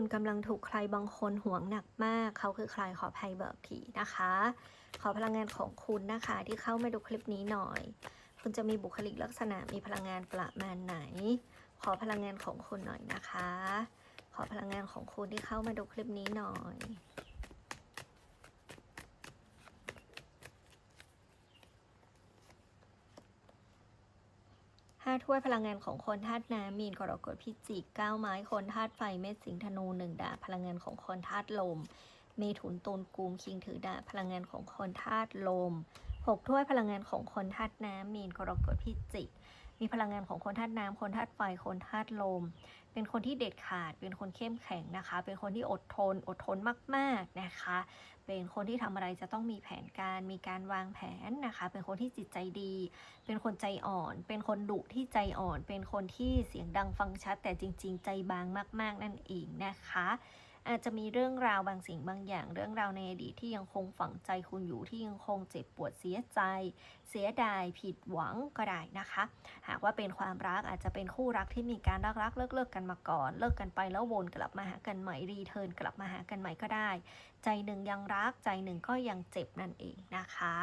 คุณกำลังถูกใครบางคนห่วงหนักมาก เขาคือใครขอภัยเบิกผีนะคะ ขอพลังงานของคุณนะคะ ที่เข้ามาดูคลิปนี้หน่อย คุณจะมีบุคลิกลักษณะมีพลังงานประมาณไหน ขอพลังงานของคุณหน่อยนะคะ ขอพลังงานของคุณที่เข้ามาดูคลิปนี้หน่อย ห้าถ้วยพลังงานของคนธาตุน้ำมีนกรกฎพิจิกเก้าไม้คนธาตุไฟเมษสิงธนูหนึ่งดาบพลังงานของคนธาตุลม เมถุนตุลกุมคิงถือดาบพลังงานของคนธาตุลมหกถ้วยพลังงานของคนธาตุน้ำมีนกรกฎพิจิก มีพลังงานของคนธาตุน้ำคนธาตุไฟ คนธาตุลม เป็นคนที่เด็ดขาด เป็นคนเข้มแข็งนะคะ เป็นคนที่อดทน อดทนมาก ๆนะคะ เป็นคนที่ทำอะไรจะต้องมีแผนการ มีการวางแผนนะคะ เป็นคนที่จิตใจดี เป็นคนใจอ่อน เป็นคนดุที่ใจอ่อน เป็นคนที่เสียงดังฟังชัด แต่จริง ๆ ใจบางมาก ๆ นั่นเองนะคะ อาจจะมีเรื่องราวบางสิ่งบางอย่าง เรื่องราวในอดีตที่ยังคงฝังใจคุณอยู่ที่ยังคงเจ็บปวดเสียใจ เสียดายผิดหวังก็ได้นะคะ หากว่าเป็นความรักอาจจะเป็นคู่รักที่มีการรักรักเลิกเลิกกันมาก่อน เลิกกันไปแล้ววนกลับมาหากันใหม่รีเทิร์นกลับมาหากันใหม่ก็ได้ ใจหนึ่งยังรักใจหนึ่งก็ยังเจ็บนั่นเองนะคะ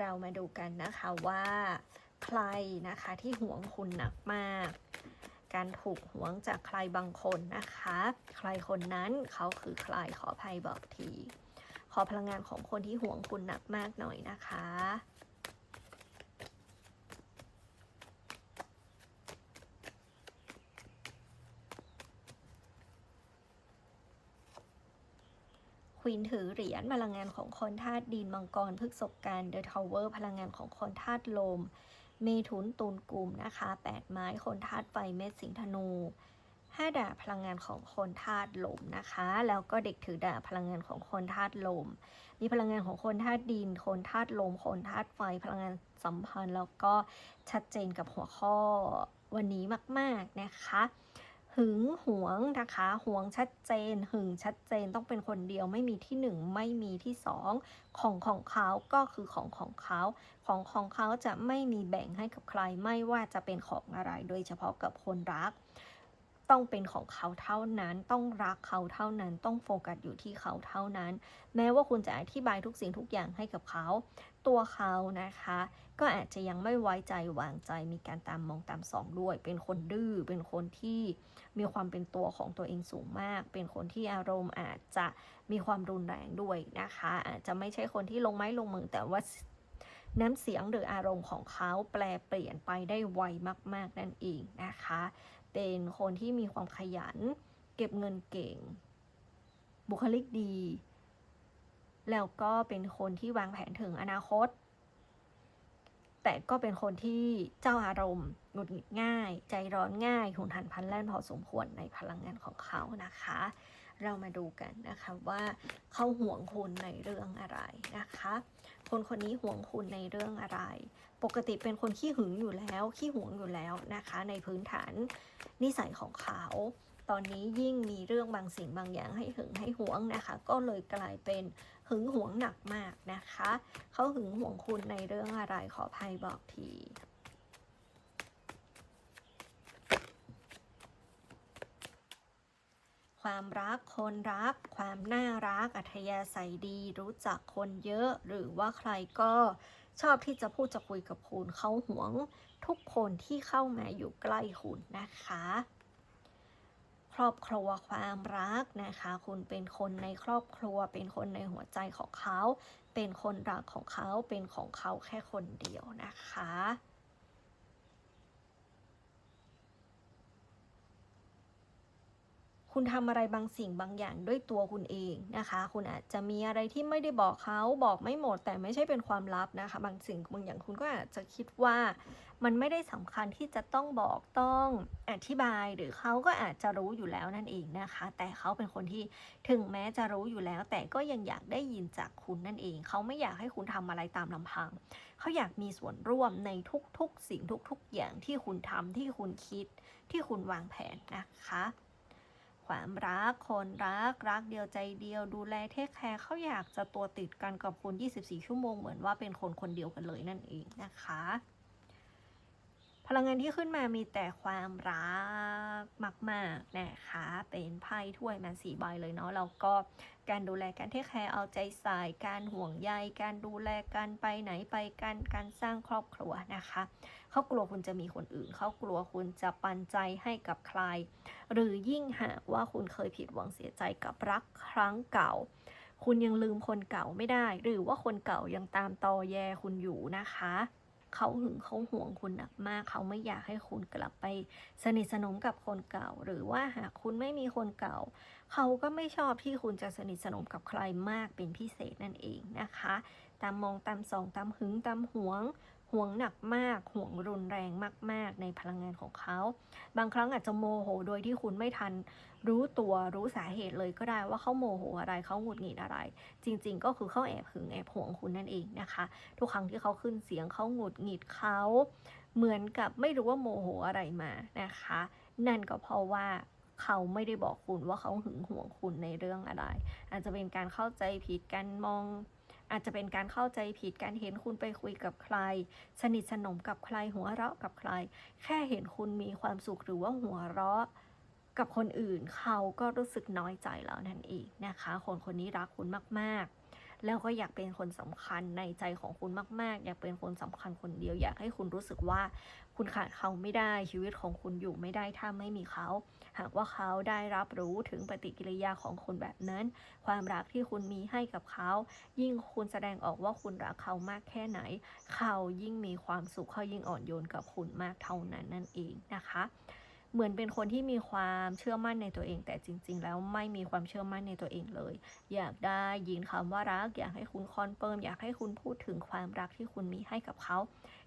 เรามาดูกันนะคะว่า ใครนะคะที่หวงคุณหนักมาก การถูกหวงจากใครบางคนนะคะ ใครคนนั้นเขาคือใครขออภัยบอกที ขอพลังงานของคนที่หวงคุณหนักมากหน่อยนะคะควีนถือเหรียญพลังงานของคนธาตุดินมังกรพฤกษกกันเดอะทาวเวอร์พลังงานของคนธาตุลม เมถุนตูนกลุ่มนะคะแปดไม้คนธาตุไฟเม็ดสิงห์ธนูห้าดาบพลังงานของคนธาตุลมนะคะ แล้วก็เด็กถือดาบพลังงานของคนธาตุลม มีพลังงานของคนธาตุดิน คนธาตุลม คนธาตุไฟ พลังงานสัมพันธ์ แล้วก็ชัดเจนกับหัวข้อวันนี้มาก ๆนะคะ หึงหวงนะคะหวงชัดเจน หึงชัดเจนต้องเป็นคนเดียวไม่มีที่หนึ่งไม่มีที่สองของของเขาก็คือของของเขาของของเขาจะไม่มีแบ่งให้กับใครไม่ว่าจะเป็นของอะไรโดยเฉพาะกับคนรัก ต้องเป็นของเขาเท่านั้น ต้องรักเขาเท่านั้น ต้องโฟกัสอยู่ที่เขาเท่านั้น แม้ว่าคุณจะอธิบายทุกสิ่งทุกอย่างให้กับเขา ตัวเขานะคะ ก็อาจจะยังไม่ไว้ใจวางใจ มีการตามมองตามสองด้วย เป็นคนดื้อ เป็นคนที่มีความเป็นตัวของตัวเองสูงมาก เป็นคนที่อารมณ์อาจจะมีความรุนแรงด้วยนะคะ อาจจะไม่ใช่คนที่ลงไม้ลงมือ แต่ว่าน้ำเสียงหรืออารมณ์ของเขาแปลเปลี่ยนไปได้ไวมาก ๆ นั่นเองนะคะ เป็นคนที่มีความขยัน เก็บเงินเก่ง บุคลิกดี แล้วก็เป็นคนที่วางแผนถึงอนาคต แต่ก็เป็นคนที่เจ้าอารมณ์หงุดหงิดง่าย ใจร้อนง่ายหุนหันพันแล่นพอสมควรในพลังงานของเขานะคะ เรามาดูกันนะคะว่าเขาห่วงคุณในเรื่องอะไรนะคะ คนคนนี้ห่วงคุณในเรื่องอะไร ปกติเป็นคนขี้หึงอยู่แล้วขี้หวงอยู่แล้วนะคะ ในพื้นฐานนิสัยของเขาตอนนี้ยิ่งมีเรื่องบางสิ่งบางอย่างให้หึงให้หวงนะคะ ก็เลยกลายเป็นึงหวงหนักมากนะคะ เขาหึงหวงคุณในเรื่องอะไรขออภัยบอกทีความรักคนรัก ความน่ารัก อัธยาศัยดี รู้จักคนเยอะ หรือว่าใครก็ชอบที่จะพูดจะคุยกับคุณเขาหวงทุกคนที่เข้ามาอยู่ใกล้คุณนะคะ ครอบครัวความรักนะคะ คุณเป็นคนในครอบครัว เป็นคนในหัวใจของเขา เป็นคนรักของเขา เป็นของเขาแค่คนเดียวนะคะ คุณทำอะไรบางสิ่งบางอย่างด้วยตัวคุณเองนะคะ คุณอาจจะมีอะไรที่ไม่ได้บอกเขาบอกไม่หมด แต่ไม่ใช่เป็นความลับนะคะ บางสิ่งบางอย่างคุณก็อาจจะคิดว่า มันไม่ได้สำคัญที่จะต้องบอกต้องอธิบายหรือเขาก็อาจจะรู้อยู่แล้วนั่นเองนะคะ แต่เขาเป็นคนที่ถึงแม้จะรู้อยู่แล้ว แต่ก็ยังอยากได้ยินจากคุณนั่นเอง เขาไม่อยากให้คุณทำอะไรตามลำพัง เขาอยากมีส่วนร่วมในทุกๆ สิ่งทุก ๆ อย่างที่คุณทำที่คุณคิดที่คุณวางแผนนะคะ ความรัก คนรัก รักเดียวใจเดียว ดูแลเทคแคร์เขาอยากจะตัวติดกันกับคุณ 24 ชั่วโมง เหมือนว่าเป็นคนคนเดียวกันเลยนั่นเองนะคะ พลังงานที่ขึ้นมามีแต่ความรักมาก ๆ นะคะ เป็นไพ่ถ้วยมาสี่ใบเลยเนาะแล้วก็การดูแลการเทคแคร์เอาใจใส่การห่วงใยการดูแลกันไปไหนไปกันการสร้างครอบครัวนะคะเขากลัวคุณจะมีคนอื่นเขากลัวคุณจะปันใจให้กับใคร หรือยิ่งหากว่าคุณเคยผิดหวังเสียใจกับรักครั้งเก่า คุณยังลืมคนเก่าไม่ได้ หรือว่าคนเก่ายังตามตอแยคุณอยู่นะคะ เขาหึงเขาห่วงคุณหนักมาก เขาไม่อยากให้คุณกลับไป สนิทสนมกับคนเก่า หรือว่าหากคุณไม่มีคนเก่า เขาก็ไม่ชอบที่คุณจะสนิทสนมกับใครมากเป็นพิเศษนั่นเองนะคะ ตามมองตามส่องตามหึงตามหวง ห่วงหนักมาก ห่วงรุนแรงมาก ๆ ในพลังงานของเขา บางครั้งอาจจะโมโหโดยที่คุณไม่ทันรู้ตัวรู้สาเหตุเลยก็ได้ว่าเขาโมโหอะไรเขาหงุดหงิดอะไร จริง ๆ ก็คือเขาแอบหึงแอบห่วงคุณนั่นเองนะคะ ทุกครั้งที่เขาขึ้นเสียงเขาหงุดหงิดเขาเหมือนกับไม่รู้ว่าโมโหอะไรมานะคะ นั่นก็เพราะว่าเขาไม่ได้บอกคุณว่าเขาหึงห่วงคุณในเรื่องอะไร อาจจะเป็นการเข้าใจผิดการมอง อาจจะเป็นการเข้าใจผิดการเห็นคุณไปคุยกับใคร สนิทสนมกับใครหัวเราะกับใคร แค่เห็นคุณมีความสุขหรือว่าหัวเราะกับคนอื่นเขาก็รู้สึกน้อยใจแล้วนั่นเองนะคะ คนคนนี้รักคุณมากๆ แล้วก็อยากเป็นคนสำคัญในใจของคุณมาก ๆ อยากเป็นคนสำคัญคนเดียว อยากให้คุณรู้สึกว่าคุณขาดเขาไม่ได้ชีวิตของคุณอยู่ไม่ได้ถ้าไม่มีเขา หากว่าเขาได้รับรู้ถึงปฏิกิริยาของคนแบบนั้น ความรักที่คุณมีให้กับเขา ยิ่งคุณแสดงออกว่าคุณรักเขามากแค่ไหน เขายิ่งมีความสุขเขายิ่งอ่อนโยนกับคุณมากเท่านั้นนั่นเองนะคะ เหมือนเป็นคนที่มีความเชื่อมั่นในตัวเอง แต่จริง ๆ แล้วไม่มีความเชื่อมั่นในตัวเองเลย อยากได้ยินคำว่ารัก อยากให้คุณคอนเฟิร์มอยากให้คุณพูดถึงความรักที่คุณมีให้กับเขา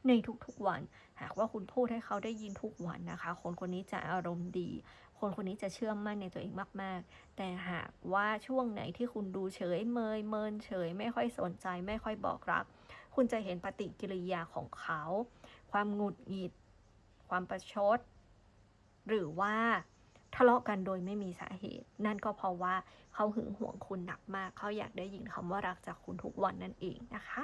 ในทุกๆวัน หากว่าคุณพูดให้เขาได้ยินทุกวันนะคะ คนคนนี้จะอารมณ์ดี คนคนนี้จะเชื่อมั่นในตัวเองมาก ๆ แต่หากว่าช่วงไหนที่คุณดูเฉยเมยเมินเฉย ไม่ค่อยสนใจ ไม่ค่อยบอกรัก คุณจะเห็นปฏิกิริยาของเขา ความหงุดหงิด ความประชด หรือว่าทะเลาะกันโดยไม่มีสาเหตุ นั่นก็เพราะว่าเขาหึงหวงคุณหนักมาก เขาอยากได้ยินคำว่ารักจากคุณทุกวันนั่นเองนะคะ